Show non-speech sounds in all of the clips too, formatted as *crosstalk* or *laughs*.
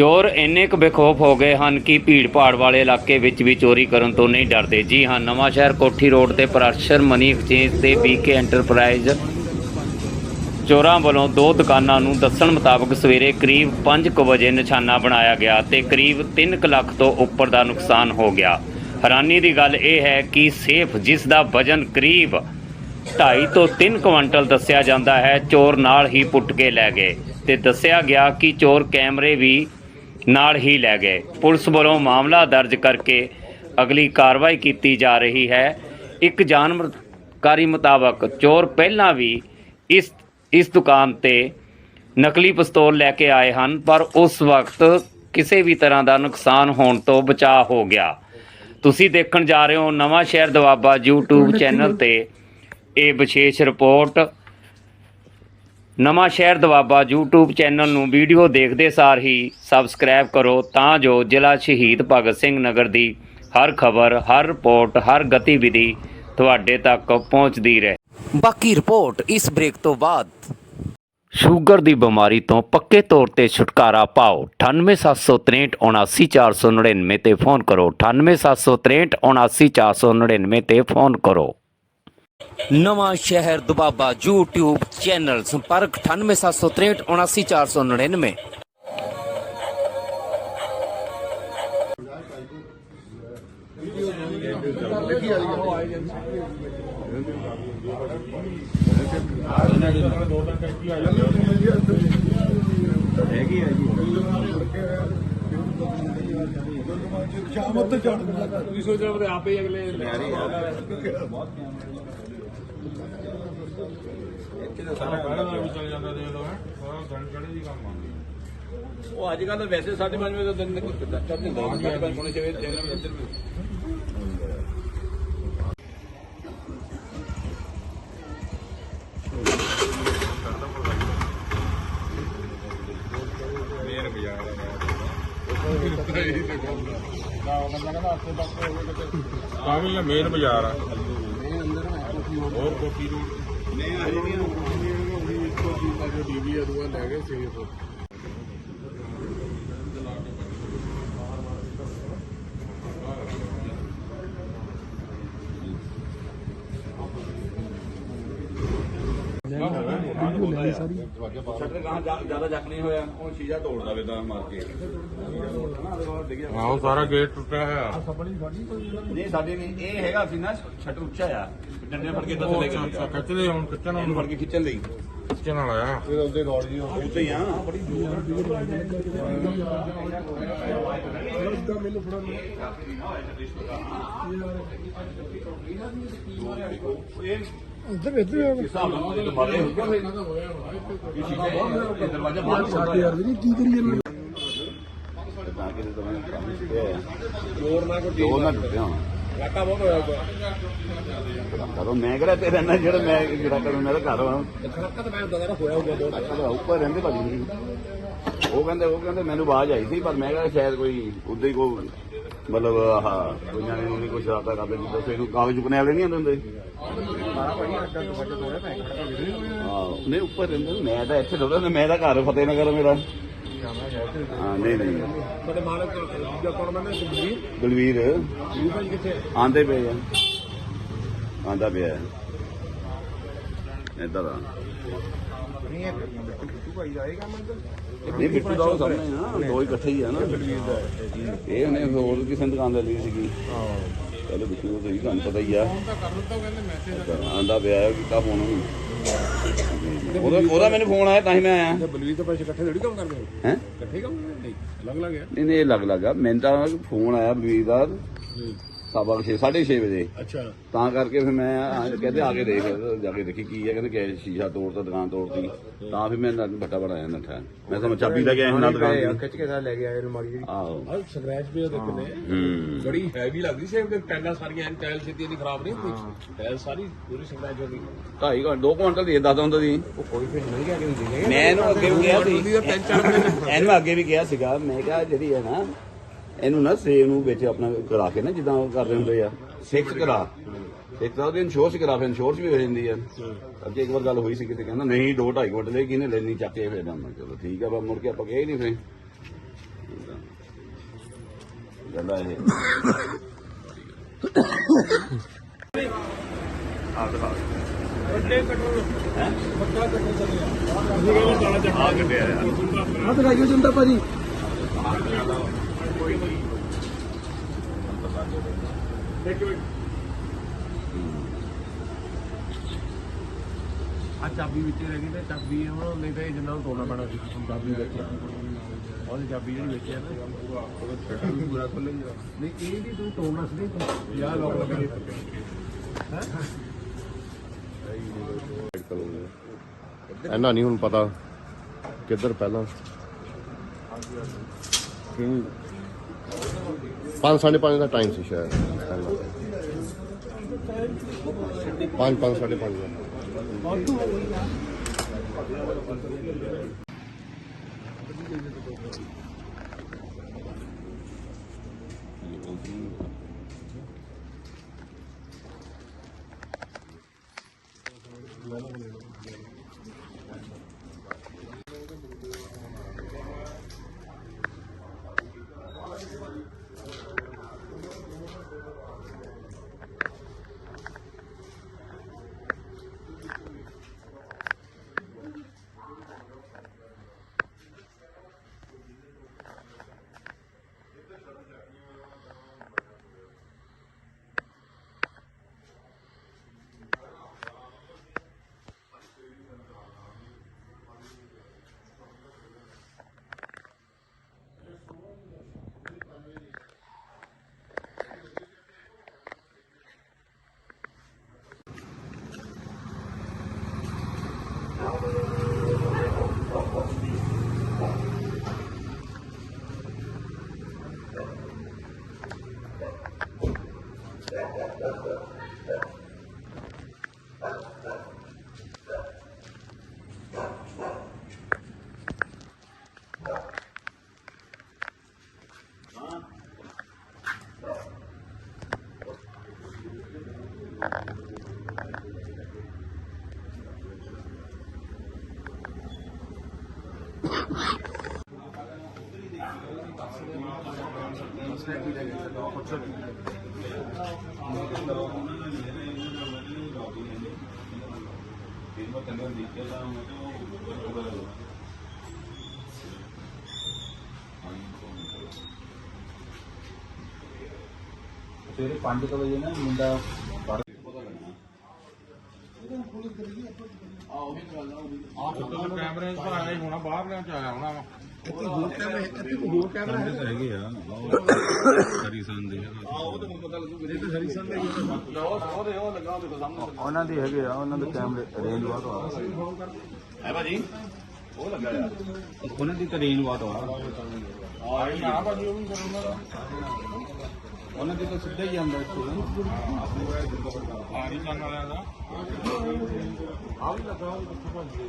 ਚੋਰ ਇੰਨੇ ਕੁ ਬੇਖੌਫ ਹੋ ਗਏ ਹਨ ਕਿ ਭੀੜ-ਭਾੜ ਵਾਲੇ ਇਲਾਕੇ ਵਿੱਚ ਵੀ ਚੋਰੀ ਕਰਨ ਤੋਂ ਨਹੀਂ ਡਰਦੇ। ਜੀ ਹਾਂ, ਨਵਾਂ ਸ਼ਹਿਰ ਕੋਠੀ ਰੋਡ ਤੇ ਪ੍ਰੈਸ਼ਰ ਮਨੀ ਐਕਸਚੇਂਜ ਤੇ ਬੀਕੇ ਐਂਟਰਪ੍ਰਾਈਜ਼ ਚੋਰਾਂ ਵੱਲੋਂ ਦੋ ਦੁਕਾਨਾਂ ਨੂੰ ਦੱਸਣ ਮੁਤਾਬਕ ਸਵੇਰੇ ਕਰੀਬ 5:00 ਵਜੇ ਨਿਸ਼ਾਨਾ ਬਣਾਇਆ ਗਿਆ ਤੇ ਕਰੀਬ 3 ਲੱਖ ਤੋਂ ਉੱਪਰ ਦਾ ਨੁਕਸਾਨ ਹੋ ਗਿਆ। ਹੈਰਾਨੀ ਦੀ ਗੱਲ ਇਹ ਹੈ ਕਿ ਸੇਫ, ਜਿਸ ਦਾ ਵਜ਼ਨ ਕਰੀਬ 2.5 ਤੋਂ 3 ਕੁਇੰਟਲ ਦੱਸਿਆ ਜਾਂਦਾ ਹੈ, ਚੋਰ ਨਾਲ ਹੀ ਪੁੱਟ ਕੇ ਲੈ ਗਏ ਤੇ ਦੱਸਿਆ ਗਿਆ ਕਿ ਚੋਰ ਕੈਮਰੇ ਵੀ ਨਾਲ ਹੀ ਲੈ ਗਏ। ਪੁਲਿਸ ਵੱਲੋਂ ਮਾਮਲਾ ਦਰਜ ਕਰਕੇ ਅਗਲੀ ਕਾਰਵਾਈ ਕੀਤੀ ਜਾ ਰਹੀ ਹੈ। ਇੱਕ ਜਾਣਕਾਰੀ ਮੁਤਾਬਕ ਚੋਰ ਪਹਿਲਾਂ ਵੀ ਇਸ ਇਸ ਦੁਕਾਨ ਤੇ ਨਕਲੀ ਪਿਸਤੌਲ ਲੈ ਕੇ ਆਏ ਹਨ ਪਰ ਉਸ ਵਕਤ ਕਿਸੇ ਵੀ ਤਰ੍ਹਾਂ ਦਾ ਨੁਕਸਾਨ ਹੋਣ ਤੋਂ ਬਚਾਅ ਹੋ ਗਿਆ। ਤੁਸੀਂ ਦੇਖਣ ਜਾ ਰਹੇ ਹੋ ਨਵਾਂ ਸ਼ਹਿਰ ਦਵਾਬਾ YouTube ਚੈਨਲ ਤੇ ਇਹ ਵਿਸ਼ੇਸ਼ report. Nawanshahr Doaba YouTube channel ਨੂੰ ਵੀਡੀਓ ਦੇਖਦੇ ਸਾਰ ਹੀ ਸਬਸਕ੍ਰਾਈਬ ਕਰੋ ਤਾਂ ਜੋ ਜ਼ਿਲ੍ਹਾ ਸ਼ਹੀਦ ਭਗਤ ਸਿੰਘ ਨਗਰ ਦੀ ਹਰ ਖਬਰ ਹਰ ਰਿਪੋਰਟ ਹਰ ਗਤੀਵਿਧੀ ਤੁਹਾਡੇ ਤੱਕ ਪਹੁੰਚਦੀ ਰਹੇ। ਬਾਕੀ ਰਿਪੋਰਟ ਇਸ ਬ੍ਰੇਕ ਤੋਂ ਬਾਅਦ। ਸ਼ੂਗਰ ਦੀ ਬਿਮਾਰੀ ਤੋਂ ਪੱਕੇ ਤੌਰ ਤੇ ਛੁਟਕਾਰਾ ਪਾਓ। 9876379499 ਤੇ ਫੋਨ ਕਰੋ। 9876379499 ਤੇ ਫੋਨ ਕਰੋ। ਨਵਾਂ ਸ਼ਹਿਰ ਦੁਬਾਬਾ YouTube ਚੈਨਲ ਸੰਪਰਕ 9876379499 ਤੁਸੀਂ ਸੋਚ ਰਹੇ ਹੋ। ਹੀ ਅਗਲੇ ਉਹ ਅੱਜ ਕੱਲ ਵੈਸੇ 5:30 ਵਜੇ ਦਾ ਦਿਨ ਚੱਲ ਜਾਂਦਾ 5:30 ਪੌਣੇ 6 ਵਜੇ ਦੇਣਾ ਵੀ ਇੱਧਰ ਵੀ। ਕਾਵੀ ਆ। ਮੇਨ ਬਾਜ਼ਾਰ ਆ? ਹੋਰ ਕੋਠੀ ਰੋਡ ਨਹੀਂ ਆ ਜਿਹੜੀਆਂ ਹੋਣੀ ਇਸ ਤੋਂ ਕੀ ਜੋ ਟੀਵੀ ਆ ਲੈ ਗਏ ਸੇਫ ਸ਼ਟਰ ਗਾਂ ਜ਼ਿਆਦਾ ਜੱਕ ਨਹੀਂ ਹੋਇਆ ਉਹ ਸ਼ੀਸ਼ਾ ਤੋੜਦਾ ਵੇ ਤਾਂ ਮਾਰ ਕੇ ਆਹੋ ਸਾਰਾ ਗੇਟ ਟੁੱਟਿਆ ਹੋਇਆ। ਨਹੀਂ, ਸਾਡੇ ਨਹੀਂ ਇਹ ਹੈਗਾ ਸੀ ਨਾ ਸ਼ਟਰ ਉੱਚਾ ਆ। ਡੰਡੇ ਫੜ ਕੇ ਤਾਂ ਥੱਲੇ ਅੱਛਾ ਅੱਛਾ ਖਿੱਚਦੇ ਹੁਣ ਖਿੱਚਣ ਇਹਨੂੰ ਫੜ ਕੇ ਖਿੱਚਣ ਲਈ। ਖਿੱਚਣ ਵਾਲਾ ਆ। ਫਿਰ ਉਹਦੇ ਰੋਡ ਜੀ ਉੱਤੇ ਹੀ ਆ। ਬੜੀ ਇੱਧਰ ਇੱਧਰ ਹਿਸਾਬ ਨਾਲ ਉਹਦੇ ਮਾਰੇ ਹੋ ਗਿਆ ਫਿਰ ਇਹ ਸ਼ੀਸ਼ਾ ਬਹੁਤ ਇਹ ਦਰਵਾਜ਼ਾ ਬਾਹਰ ਯਾਰ ਵੀ ਕੀ ਕਰੀਏ ਇਹਨੂੰ? ਤਾਂ ਕਿ ਤਾਂ ਮੈਂ ਕੰਮ ਜ਼ੋਰ ਨਾਲ ਕੋਈ ਦੋ ਨਾ ਟੁੱਟਿਆ ਹੁਣ ਘਾਟਾ ਬਹੁਤ ਹੋਇਆ ਹੋਇਆ ਕਰੋ, ਮੈਂ ਕਿਹੜਾ ਤੇ ਰਹਿਣਾ ਜਿਹੜਾ ਮੈਂ ਜਿਹੜਾ ਕਰੂੰ, ਮੈਂ ਘਰ ਆ ਖੜਕਾ ਤਾਂ ਮੈਂ ਹੁੰਦਾ ਨਾ ਹੋਇਆ ਹੋਊਗਾ ਦੋ ਅੱਛਾ, ਉੱਪਰ ਰਹਿੰਦੇ ਭਾਜੀ ਉਹ ਕਹਿੰਦੇ ਉਹ ਕਹਿੰਦੇ, ਮੈਨੂੰ ਆਵਾਜ਼ ਆਈ ਸੀ, ਪਰ ਮੈਂ ਕਿਹਾ ਸ਼ਾਇਦ ਕੋਈ ਉਦਾਂ ਹੀ ਕੋਈ, ਮਤਲਬ, ਆਹ, ਕੋਈ ਜਾਣੇ ਨੂੰ ਕੋਈ ਸ਼ਰਾਰਤਾਂ ਕਰਦੇ ਜਿੱਦਾਂ ਸੇ ਨੂੰ ਕਾਗਜ਼ ਚੁਕਨੇ ਵਾਲੇ ਨਹੀਂ ਆਉਂਦੇ ਹੁੰਦੇ। ਹਾਂ, ਨਹੀਂ, ਉੱਪਰ ਰਹਿੰਦੇ ਮੈਂ ਤਾਂ ਇੱਥੇ ਥੋੜਾ ਮੈਂ ਤਾਂ ਘਰ ਫਤਿਹਨਗਰ ਮੇਰਾ। ਹਾਂ ਨਹੀਂ ਨਹੀਂ। ਤੁਹਾਡੇ ਮਾਲਕ ਦੂਜਾ ਕੌਣ ਬੰਦਾ ਸੁਖਬੀਰ ਬਲਵੀਰ? ਇਹ ਭਾਈ ਕਿੱਥੇ? ਆਂਦੇ ਪਏ ਆ। ਆਂਦਾ ਪਿਆ। ਇਦਾਂ ਦਾ ਨਹੀਂ ਬਿੱਟੂ ਦਾ ਉਹ ਸਾਹਮਣੇ ਆ ਦੋ ਹੀ ਇਕੱਠੇ ਹੀ ਆ ਨਾ। ਇਹ ਉਹਨੇ ਹੋਰ ਕਿਸੇ ਦੁਕਾਨ ਦਾ ਲਈ ਸੀਗੀ। ਚਲੋ ਬਿੱਟੂ ਦਾ ਸਹੀ ਤੁਹਾਨੂੰ ਪਤਾ ਹੀ ਆ। ਆਂਦਾ ਪਿਆ ਕਿ ਕਾ ਫੋਨ ਉਹਦਾ ਉਹਦਾ ਮੈਨੂੰ ਫੋਨ ਆਇਆ ਤਾਂ ਹੀ ਮੈਂ ਆਇਆ। ਬਲਵੀਰ ਤੋਂ ਪੈਸੇ ਇਕੱਠੇ ਥੋੜੀ ਕੰਮ ਕਰਦੇ ਹੋ? ਹੈ? ਇਕੱਠੇ ਕੰਮ ਨਹੀਂ ਅਲੱਗ ਅਲੱਗ ਹੈ। ਨਹੀਂ ਨਹੀਂ ਇਹ ਲੱਗ ਲੱਗਾ ਮੈਨੂੰ ਤਾਂ ਫੋਨ ਆਇਆ ਬਲਵੀਰ ਦਾ। ਸਵਾ 6 6:30 ਵਜੇ। ਅੱਛਾ। ਤਾਂ ਕਰਕੇ ਫਿਰ ਮੈਂ ਆ- ਕਹਿੰਦੇ ਆ ਕੇ ਦੇਖ ਜਾ ਕੇ ਦੇਖੀ ਕੀ ਹੈ ਕਹਿੰਦੇ ਕਿ ਸ਼ੀਸ਼ਾ ਤੋੜਤਾ ਦੁਕਾਨ ਤੋੜਤੀ। ਤਾਂ ਫਿਰ ਮੈਂ ਨੱਟ ਬੱਟਾ ਬਣਾਇਆ ਨੱਠਾ। ਮੈਂ ਤਾਂ ਚਾਬੀ ਲੈ ਕੇ ਆਇਆ ਸੀ ਨਾਲ ਦੁਕਾਨ ਦੀ ਖਿੱਚ ਕੇ ਸਾਰ ਲੈ ਕੇ ਆਏ ਅਲਮਾਰੀ ਜਿਹੜੀ ਆਹੋ। ਆ ਸਕ੍ਰੈਚ ਵੀ ਦੇਖਦੇ ਹੂੰ। ਬੜੀ ਹੈਵੀ ਲੱਗਦੀ ਸੀ ਤੇ ਟੈਲਾਂ ਸਾਰੀਆਂ ਐਨ ਟੈਲ ਛੇਤੀ ਨਹੀਂ ਖਰਾਬ ਨਹੀਂ ਹੁੰਦੀ। ਟੈਲ ਸਾਰੀ ਪੂਰੀ ਸਕ੍ਰੈਚ ਹੋ ਗਈ। ਢਾਈ ਘੰਟੇ 2 ਕੁਇੰਟਲ ਦੀ ਦੱਸਦਾ ਹੁੰਦਾ ਸੀ। ਉਹ ਕੋਈ ਫਿਰ ਨਹੀਂ ਗਿਆ ਕਿ ਹੁੰਦੀ ਹੈ ਮੈਂ ਇਹਨੂੰ ਅੱਗੇ ਵੀ ਕਿਹਾ ਸੀ। ਉਹਦੀ ਤਾਂ *laughs* ਇਹਨੂੰ ਅੱਗੇ ਵੀ ਕਿਹਾ ਸੀਗਾ। ਮੈਂ ਕਿਹਾ ਜਿਹੜੀ ਹੈ ਨਾ ਇਹਨੂੰ ਨਾ ਸੇਵ ਨੂੰ ਵਿੱਚ ਆਪਣਾ ਕਰਾ ਕੇ ਨਾ ਜਿੱਦਾਂ ਉਹ ਕਰਦੇ ਹੁੰਦੇ ਆ। ਸਿਕਸ ਕਰਾ। ਇੱਕ ਤਾਂ ਉਹਦੀ ਇੰਸ਼ੋਰੈਂਸ ਕਰਾ ਫਿਰ ਇੰਸ਼ੋਰੈਂਸ ਵੀ ਹੋ ਜਾਂਦੀ ਆ। ਅੱਗੇ ਇੱਕ ਵਾਰ ਗੱਲ ਹੋਈ ਸੀ ਕਿਤੇ ਕਹਿੰਦਾ ਨਹੀਂ 2 2.5 ਕੁਇੰਟਲ ਇਹ ਕਿਹਨੇ ਲੈਣੀ? ਚੱਕ ਕੇ ਫਿਰ ਮੈਂ ਚਲੋ ਠੀਕ ਆ ਬਾ ਮੁੜ ਕੇ ਆਪਾਂ ਗਏ ਨਹੀਂ ਫਿਰ। ਗੱਲਾਂ ਇਹ। ਹੱਥ ਲਾਈਓ ਜੰਦਾ ਭਾਜੀ। ਆ ਚਾਬੀ ਵਿੱਚ ਰਹਿ ਗਈ ਤੇ ਚਾਬੀ ਹੁਣ ਨਹੀਂ ਤਾਂ ਇਹ ਜਿੰਨਾ ਨੂੰ ਤੋੜਨਾ ਪੈਣਾ ਸੀ ਚਾਬੀ ਵਿੱਚ। ਉਹਦੀ ਚਾਬੀ ਜਿਹੜੀ ਵਿੱਚ ਹੈ ਨਾ ਉਹ ਵੀ ਪੂਰਾ ਖੁੱਲੇ ਨਹੀਂ ਇਹ ਵੀ ਤੂੰ ਤੋੜਨਾ ਸੀ ਯਾਰ ਲੋਕ ਲੱਗੇ। ਇਹਨਾਂ ਨਹੀਂ ਹੁਣ ਪਤਾ ਕਿੱਧਰ ਪਹਿਲਾਂ। ਕਿਉਂ? ਪੰਜ ਸਾਢੇ ਪੰਜ ਦਾ ਟਾਈਮ ਸੀ ਸ਼ਾਇਦ। ਪੰਜ ਪੰਜ ਸਾਢੇ ਪੰਜ ਦਾ। ਸਵੇਰੇ 5 ਵਜੇ ਨਾ ਮੁੰਡਾ ਕੈਮਰੇ 'ਚ ਤਾਂ ਆਇਆ ਹੀ ਹੋਣਾ ਬਾਹਰ ਲਿਆ ਚ ਆਇਆ ਹੋਣਾ ਵਾ ਉਹਨਾਂ ਦੀ ਹੈਗੇ ਆ ਉਹਨਾਂ ਦੇ ਕੈਮਰੇ ਰੇਂਜ ਬਹੁਤ ਆ। ਹੈ ਭਾਜੀ? ਉਹ ਲੱਗਾ ਆ। ਉਹਨਾਂ ਦੀ ਤਾਂ ਰੇਂਜ ਬਹੁਤ ਆ। ਆ। ਭਾਜੀ ਉਹ ਵੀ ਫਿਰ ਉਹਨਾਂ ਦਾ ਦੀ ਤਾਂ ਸਿੱਧਾ ਹੀ ਜਾਂਦਾ ਇੱਥੇ। ਆ ਕਰਨ ਵਾਲਿਆਂ ਦਾ। ਆ ਵੀ ਲੱਗਾ ਉਹ ਕਿੱਥੇ ਭੱਜ। ਗਏ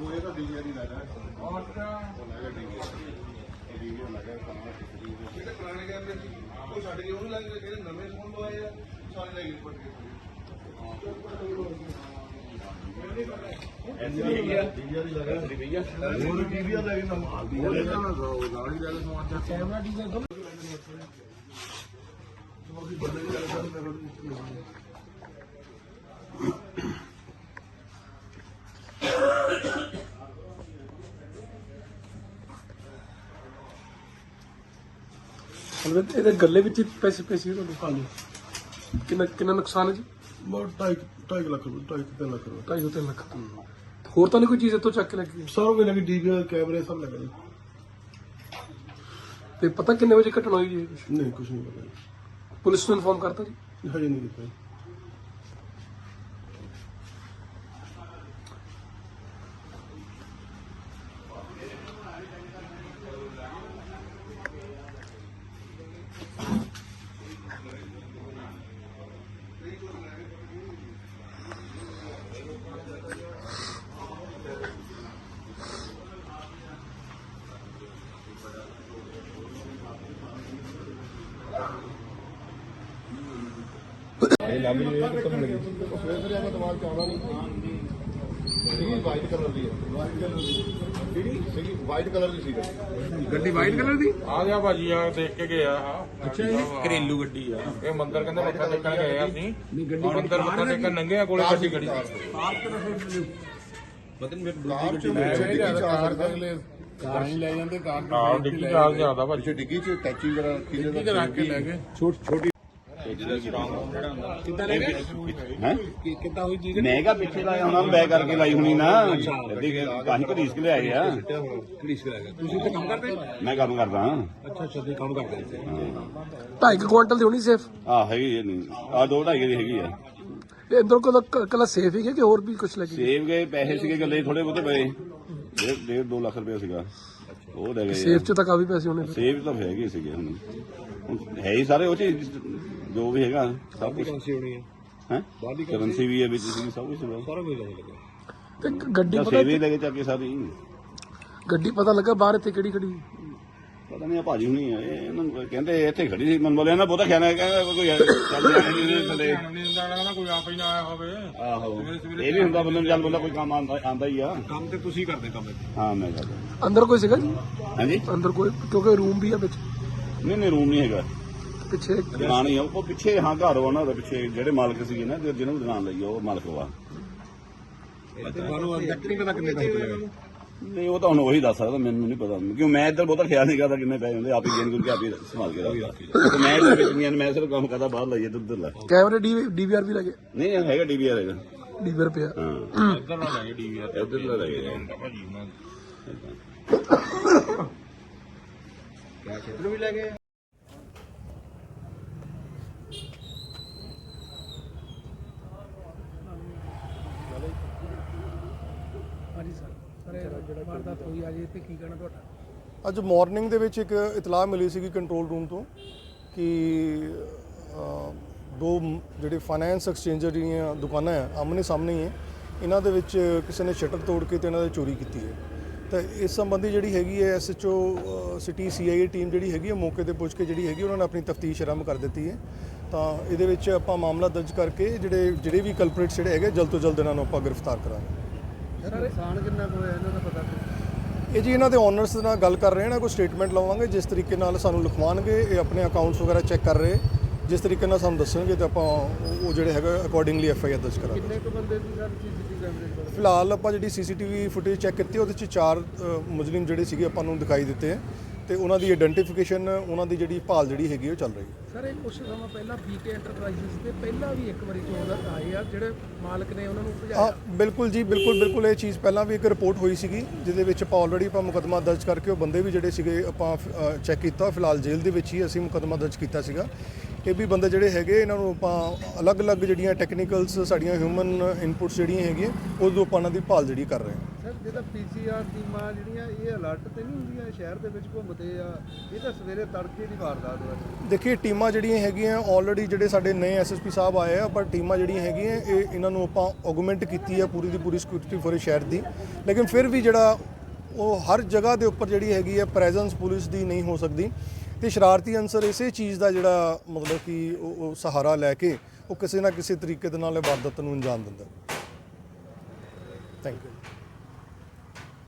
ਉਹ ਇਹ ਤਾਂ ਡੀਜੇ ਨਹੀਂ ਲੱਗਾ। ਜਿਹੜੇ ਪੁਰਾਣੇ ਕੈਮਰੇ ਸੀ ਉਹ ਛੱਡ ਕੇ ਉਹਨੂੰ ਲੱਗ ਗਏ ਜਿਹੜੇ ਨਵੇਂ ਫੋਨ ਲਵਾਏ ਆ ਸਾਰੇ ਲੈ ਗਏ ਪੱਟ ਕੇ ਐਸਡੀ ਹੈਗੀ ਆ ਐਸਡੀ ਪਈ ਆ ਹੋਰ ਟੀਵੀ ਆ ਲੈ ਕੇ ਨਾਲ ਦੀ ਨਾਲ ਹੀ ਲੈ ਕੇ ਸਮਾਨ ਚੱਕ ਮਤਲਬ ਇਹਦੇ ਗੱਲੇ ਵਿੱਚ ਹੀ ਪੈਸੇ ਪੈਸੇ ਤੁਹਾਨੂੰ ਹਾਂਜੀ ਕਿੰਨਾ ਕਿੰਨਾ ਨੁਕਸਾਨ ਹੈ ਜੀ ਬਹੁਤ 2.5 2.5 ਲੱਖ ਰੁਪਏ 2.5 3 ਲੱਖ ਰੁਪਏ 2.5 3 ਲੱਖ ਹੋਰ ਤਾਂ ਨਹੀਂ ਕੋਈ ਚੀਜ਼ ਇੱਥੋਂ ਚੱਕ ਕੇ ਲੈ ਕੇ ਗਏ? ਸਾਰਾ ਕੁਝ ਲੱਗੇ ਡੀਵੀ ਕੈਮਰੇ ਸਭ ਲੱਗੇ। ਤੇ ਪਤਾ ਕਿੰਨੇ ਵਜੇ ਘਟਨਾ ਹੋਈ ਜੀ ਇਹ? ਨਹੀਂ ਕੁਝ ਨਹੀਂ ਪਤਾ। ਪੁਲਿਸ ਨੂੰ ਇਨਫੋਰਮ ਕਰਤਾ ਜੀ ਹਜੇ ਨਹੀਂ ਕੀਤਾ ਜੀ। ਸਵੇਰੇ ਸਵੇਰੇ ਆਪਾਂ ਦਿਮਾਗ ਚ ਆਉਣਾ ਨਹੀਂ ਇਹ ਵਾਈਟ ਕਲਰ ਦੀ। ਹੈ ਵਾਈਟ ਕਲਰ ਦੀ ਜਿਹੜੀ ਵਾਈਟ ਕਲਰ ਦੀ ਸੀ ਗੱਡੀ ਵਾਈਟ ਕਲਰ ਦੀ? ਆ ਗਿਆ ਭਾਜੀ ਆ ਦੇਖ ਕੇ ਗਏ ਆ। ਅੱਛਾ ਜੀ ਘਰੇਲੂ ਗੱਡੀ ਆ। ਇਹ ਮੰਦਰ ਕਹਿੰਦੇ ਮੱਥਾ ਟੇਕਣ ਗਏ ਆ ਅਸੀਂ। ਮੰਦਰ ਮੱਥਾ ਟੇਕਣ ਨੰਗੇ ਕੋਲੇ ਗੱਡੀ ਖੜੀ ਸੀ। ਕਾਰ ਚ ਡਿੱਗੀ ਕਾਰ ਦੇ ਅਗਲੇ ਕਾਰ ਨਹੀਂ ਲੈ ਜਾਂਦੇ ਕਾਰ ਹਾਂ ਡਿੱਗੀ ਨਾਲ ਜ਼ਿਆਦਾ ਭਾਜੀ। ਡਿੱਗੀ ਚ ਟੈਚੀ ਜਿਹੜਾ ਕਿਹਦੇ ਦਾ ਰੱਖ ਕੇ ਲੈ ਗਏ। ਛੋਟੀ ਛੋਟੀ ਕਿੱਦਾਂ ਲੈ ਗਏ ਹੈ? ਕੀ ਕਿੱਦਾਂ ਹੋਈ ਜੀ ਮੈਂ ਕਿਹਾ ਪਿੱਛੇ ਲਾਇਆ ਉਹਨਾਂ ਨੂੰ ਬੈਕ ਕਰਕੇ ਲਾਈ ਹੋਣੀ ਨਾ। ਇਹਦੀ ਕਾਹੀ ਘੜੀਸ ਕੇ ਲਿਆਏ ਆ। ਪੁਲਿਸ ਲੈ ਗਏ ਤੁਸੀਂ ਇੱਥੇ ਕੰਮ ਕਰਦੇ? ਮੈਂ ਕੰਮ ਕਰਦਾ ਹਾਂ। ਅੱਛਾ ਅੱਛਾ ਤੁਸੀਂ ਕੰਮ ਕਰਦੇ ਇੱਥੇ। ਢਾਈ ਕੁ ਕੁਆਂਟਲ ਦੀ ਹੋਣੀ ਸੇਫ? ਆ ਹੈਗੀ ਇਹ ਨਹੀਂ ਆ ਦੋ ਢਾਈ ਦੀ ਹੈਗੀ ਆ। ਇਹ ਅੰਦਰ ਕੋਲ ਕੱਲਾ ਸੇਫ ਹੀ ਹੈ ਕਿ ਹੋਰ ਵੀ ਕੁਝ ਲੱਗੀ ਸੇਵ ਗਏ? ਪੈਸੇ ਸੀਗੇ ਗੱਲੇ ਥੋੜੇ ਬਹੁਤੇ ਪਏ। ਡੇਢ ਡੇਢ 2 ਲੱਖ ਰੁਪਏ ਸੀਗਾ। ਉਹ ਲੈ ਗਏ ਸੇਫ ਚ ਤਾਂ ਕਾਫੀ ਪੈਸੇ ਹੋਣੇ। ਸੇਵ ਤਾਂ ਹੈਗੇ ਸੀਗੇ ਹੁਣ। ਹੁਣ ਹੈ ਹੀ ਸਾਰੇ ਉਹ ਚ ਜੋ ਵੀ ਹੈਗਾ ਸਭ ਕੁਝ ਕਰੰਸੀ ਹੋਣੀ ਹੈ। ਹੈ? ਕਰੰਸੀ ਵੀ ਹੈ ਵਿੱਚ ਸੀ ਸਭ ਕੁਝ ਸਾਰਾ ਕੁਝ ਲੱਗ ਲੱਗਾ ਤੇ ਗੱਡੀ ਪਤਾ ਸੇਵੇ ਲੈ ਕੇ ਚੱਕ ਸਾਰੀ। ਗੱਡੀ ਪਤਾ ਲੱਗਾ ਬਾਹਰ ਇੱਥੇ ਕਿਹੜੀ ਖੜੀ ਪਤਾ ਨਹੀਂ ਆ ਭਾਜੀ ਹੁਣੀ ਆ ਇਹ ਇਹਨਾਂ ਨੂੰ ਕਹਿੰਦੇ ਇੱਥੇ ਖੜੀ ਸੀ। ਮਨ ਬੋਲਿਆ ਨਾ ਬਹੁਤਾ ਖਿਆਲ ਹੈ ਕਹਿੰਦਾ ਕੋਈ ਚੱਲ ਨਹੀਂ ਥੱਲੇ ਕੋਈ ਆਪ ਹੀ ਨਾ ਆਇਆ ਹੋਵੇ। ਆਹੋ। ਇਹ ਵੀ ਹੁੰਦਾ ਬੰਦੇ ਨੂੰ ਚੱਲ ਬੰਦਾ ਕੋਈ ਕੰਮ ਆਂਦਾ ਆਂਦਾ ਹੀ ਆ। ਕੰਮ ਤੇ ਤੁਸੀਂ ਕਰਦੇ ਕੰਮ ਇੱਥੇ। ਹਾਂ ਮੈਂ ਕਰਦਾ। ਅੰਦਰ ਕੋਈ ਸੀਗਾ ਜੀ? ਹਾਂਜੀ? ਅੰਦਰ ਕੋਈ ਕਿਉਂਕਿ ਰੂਮ ਵੀ ਆ ਵਿੱਚ। ਨਹੀਂ ਨਹੀਂ ਰੂਮ ਨਹੀਂ ਹੈਗਾ। ਪਿੱਛੇ ਦੁਕਾਨ ਹੀ ਆ ਉਹ ਪਿੱਛੇ ਹਾਂ ਘਰ ਵਾ ਉਹਨਾਂ ਦੇ ਪਿੱਛੇ ਜਿਹੜੇ ਮਾਲਕ ਸੀਗੇ ਨਾ ਜਿਹਨਾਂ ਨੂੰ ਦੁਕਾਨ ਲਈ ਆ, ਉਹ ਮਾਲਕ ਵਾ। ਐਗਜ਼ੈਕਟ ਨਹੀਂ ਪਤਾ ਕਿੰਨੇ ਪੈਸੇ ਲੱਗੇ ਨਹੀਂ ਉਹ ਤਾਂ ਹੁਣ ਉਹੀ ਦੱਸ ਸਕਦਾ ਮੈਨੂੰ ਨਹੀਂ ਪਤਾ। ਕਿਉਂ ਮੈਂ ਇੱਧਰ ਬਹੁਤਾ ਖਿਆਲ ਨਹੀਂ ਕਰਦਾ ਕਿੰਨੇ ਪੈ ਜਾਂਦੇ ਆਪ ਹੀ ਗਿਣ ਗੁਣ ਕੇ ਆਪ ਹੀ ਸੰਭਾਲ ਕੇ ਰੱਖਦਾ। ਤੇ ਮੈਂ ਇੱਧਰ ਵਿੱਚ ਨਹੀਂ ਮੈਂ ਸਿਰਫ ਕੰਮ ਕਰਦਾ ਬਾਹਰ ਲਾਈਏ ਇੱਧਰ ਉੱਧਰ ਲਾ। ਕੈਮਰੇ ਡੀਵੀਆਰ ਵੀ ਲੱਗੇ? ਨਹੀਂ ਇਹ ਹੈਗਾ ਡੀਵੀਆਰ ਹੈਗਾ। ਡੀਵੀਆਰ ਪਿਆ। ਹਾਂ। ਇੱਧਰ ਨਾ ਲੈ ਡੀਵੀਆਰ ਇੱਧਰ ਲਾ ਲਾਈਏ। ਭਾਜੀ ਉਹਨਾਂ ਹਾਂਜੀ ਸਰ ਸਰ ਵਾਰਦਾਤ ਹੋਈ ਆ ਜੀ, ਇੱਥੇ ਕੀ ਕਹਿਣਾ ਤੁਹਾਡਾ? ਅੱਜ ਮਾਰਨਿੰਗ ਦੇ ਵਿੱਚ ਇੱਕ ਇਤਲਾਹ ਮਿਲੀ ਸੀਗੀ ਕੰਟਰੋਲ ਰੂਮ ਤੋਂ ਕਿ ਦੋ ਜਿਹੜੇ ਫਾਈਨੈਂਸ ਐਕਸਚੇਂਜਰ ਦੀਆਂ ਦੁਕਾਨਾਂ ਆ, ਆਮਨੇ ਸਾਹਮਣੇ ਹੀ ਹੈ ਇਹਨਾਂ ਦੇ ਵਿੱਚ ਕਿਸੇ ਨੇ ਸ਼ਟਰ ਤੋੜ ਕੇ ਤੇ ਇਹਨਾਂ ਦੀ ਚੋਰੀ ਕੀਤੀ ਹੈ। ਤਾਂ ਇਸ ਸੰਬੰਧੀ ਜਿਹੜੀ ਹੈਗੀ ਹੈ ਐਸਐਚਓ ਸਿਟੀ ਸੀਆਈਏ ਟੀਮ ਜਿਹੜੀ ਹੈਗੀ ਹੈ, ਮੌਕੇ ਤੇ ਪੁੱਛ ਕੇ ਜਿਹੜੀ ਹੈਗੀ, ਉਹਨਾਂ ਨੇ ਆਪਣੀ ਤਫਤੀਸ਼ ਆਰੰਭ ਕਰ ਦਿੱਤੀ ਹੈ। ਤਾਂ ਇਹਦੇ ਵਿੱਚ ਆਪਾਂ ਮਾਮਲਾ ਦਰਜ ਕਰਕੇ ਜਿਹੜੇ ਜਿਹੜੇ ਵੀ ਕਲਪਰੇਟਸ ਜਿਹੜੇ ਹੈਗੇ ਜਲਦ ਤੋਂ ਜਲਦ ਇਹਨਾਂ ਨੂੰ ਆਪਾਂ ਗ੍ਰਿਫਤਾਰ ਕਰਾਂਗੇ। ਨੁਕਸਾਨ ਕਿੰਨਾ ਕੁ ਹੋਇਆ ਇਹਨਾਂ ਦਾ ਪਤਾ ਇਹ ਜੀ ਇਹਨਾਂ ਦੇ ਓਨਰਸ ਨਾਲ ਗੱਲ ਕਰ ਰਹੇ ਹਾਂ ਨਾ ਕੋਈ ਸਟੇਟਮੈਂਟ ਲਵਾਂਗੇ ਜਿਸ ਤਰੀਕੇ ਨਾਲ ਸਾਨੂੰ ਲਿਖਵਾਉਣਗੇ ਇਹ ਆਪਣੇ ਅਕਾਊਂਟਸ ਵਗੈਰਾ ਚੈੱਕ ਕਰ ਰਹੇ ਜਿਸ ਤਰੀਕੇ ਨਾਲ ਸਾਨੂੰ ਦੱਸਣਗੇ ਤੇ ਆਪਾਂ ਉਹ ਉਹ ਜਿਹੜੇ ਹੈਗਾ ਅਕੋਰਡਿੰਗਲੀ ਐਫ ਆਈ ਆਰ ਦਰਜ ਕਰਾਂਗੇ। ਕਿੰਨੇ ਕੁ ਬੰਦੇ ਸੀ ਸਰ ਸੀਸੀਟੀਵੀ ਕੈਮਰੇ ਫਿਲਹਾਲ ਆਪਾਂ ਜਿਹੜੀ ਸੀਸੀਟੀਵੀ ਫੁਟੇਜ ਚੈੱਕ ਕੀਤੀ ਉਹਦੇ ਚ ਚਾਰ ਅ, ਮੁਜਰਮ ਜਿਹੜੇ ਸੀਗੇ ਆਪਾਂ ਨੂੰ ਦਿਖਾਈ ਦਿੱਤੇ ਹੈ ਤੇ ਉਹਨਾਂ ਦੀ ਆਇਡੈਂਟੀਫਿਕੇਸ਼ਨ ਉਹਨਾਂ ਦੀ ਜਿਹੜੀ ਭਾਲ ਜਿਹੜੀ ਹੈਗੀ ਉਹ ਚੱਲ ਰਹੀ ਹੈ। ਸਰ ਇਹ ਕੁਝ ਸਮਾਂ ਪਹਿਲਾਂ ਬੀਕੇ ਐਂਟਰਪ੍ਰਾਈਜ਼ਸ ਤੇ ਪਹਿਲਾਂ ਵੀ ਇੱਕ ਵਾਰੀ ਚੋਰ ਆਏ ਆ ਜਿਹੜੇ ਮਾਲਕ ਨੇ ਉਹਨਾਂ ਨੂੰ ਹਾਂ ਭਜਾਇਆ? ਬਿਲਕੁਲ ਜੀ ਬਿਲਕੁਲ ਬਿਲਕੁਲ। ਇਹ ਚੀਜ਼ ਪਹਿਲਾਂ ਵੀ ਇੱਕ ਰਿਪੋਰਟ ਹੋਈ ਸੀਗੀ ਜਿਹਦੇ ਵਿੱਚ ਆਪਾਂ ਆਲਰੇਡੀ ਆਪਾਂ ਮੁਕੱਦਮਾ ਦਰਜ ਕਰਕੇ ਉਹ ਬੰਦੇ ਵੀ ਜਿਹੜੇ ਸੀਗੇ ਆਪਾਂ ਚੈੱਕ ਕੀਤਾ। ਫਿਲਹਾਲ ਜੇਲ੍ਹ ਦੇ ਵਿੱਚ ਹੀ ਅਸੀਂ ਮੁਕੱਦਮਾ ਦਰਜ ਕੀਤਾ ਸੀਗਾ। ਇਹ ਵੀ ਬੰਦੇ ਜਿਹੜੇ ਹੈਗੇ ਇਹਨਾਂ ਨੂੰ ਆਪਾਂ ਅਲੱਗ-ਅਲੱਗ ਜਿਹੜੀਆਂ ਟੈਕਨੀਕਲਸ ਸਾਡੀਆਂ ਹਿਊਮਨ ਇਨਪੁਟਸ ਜਿਹੜੀਆਂ ਹੈਗੀਆਂ ਉਦੋਂ ਆਪਾਂ ਇਹਨਾਂ ਦੀ ਭਾਲ ਜਿਹੜੀ ਕਰ ਰਹੇ ਹਾਂ। ਸਰ ਟੀਮਾਂ ਜਿਹੜੀਆਂ, ਇਹ ਅਲਰਟ ਤੇ ਨਹੀਂ ਹੁੰਦੀਆਂ ਸ਼ਹਿਰ ਦੇ ਵਿੱਚ ਘੁੰਮਦੇ ਆ। ਇਹ ਤਾਂ ਸਵੇਰੇ ਤੜਕੇ ਦੀ ਵਾਰਦਾਤ ਵਾ ਦੇਖੀਏ, ਟੀਮਾਂ ਜਿਹੜੀਆਂ ਹੈਗੀਆਂ ਆਲਰੇਡੀ ਜਿਹੜੇ ਸਾਡੇ ਨਵੇਂ ਐਸਐਸਪੀ ਸਾਹਿਬ ਆਏ ਆ, ਪਰ ਟੀਮਾਂ ਜਿਹੜੀਆਂ ਹੈਗੀਆਂ, ਇਹ ਇਹਨਾਂ ਨੂੰ ਆਪਾਂ ਆਗੂਮੈਂਟ ਕੀਤੀ ਹੈ ਪੂਰੀ ਦੀ ਪੂਰੀ ਸਿਕਿਉਰਿਟੀ ਫੋਰ ਸ਼ਹਿਰ ਦੀ। ਲੇਕਿਨ ਫਿਰ ਵੀ ਜਿਹੜਾ ਉਹ ਹਰ ਜਗ੍ਹਾ ਦੇ ਉੱਪਰ ਜਿਹੜੀ ਹੈਗੀ ਹੈ ਪ੍ਰੈਜ਼ੈਂਸ ਪੁਲਿਸ ਦੀ ਨਹੀਂ ਹੋ ਸਕਦੀ। ਤੇ ਸ਼ਰਾਰਤੀ ਅਨਸਰ ਇਸੇ ਚੀਜ਼ ਦਾ ਜਿਹੜਾ ਮਤਲਬ ਕਿ ਉਹ ਉਹ ਸਹਾਰਾ ਲੈ ਕੇ ਉਹ ਕਿਸੇ ਨਾ ਕਿਸੇ ਤਰੀਕੇ ਦੇ ਨਾਲ ਇਹ ਵਾਰਦਾਤ ਨੂੰ ਅੰਜਾਮ ਦਿੰਦਾ। Thank you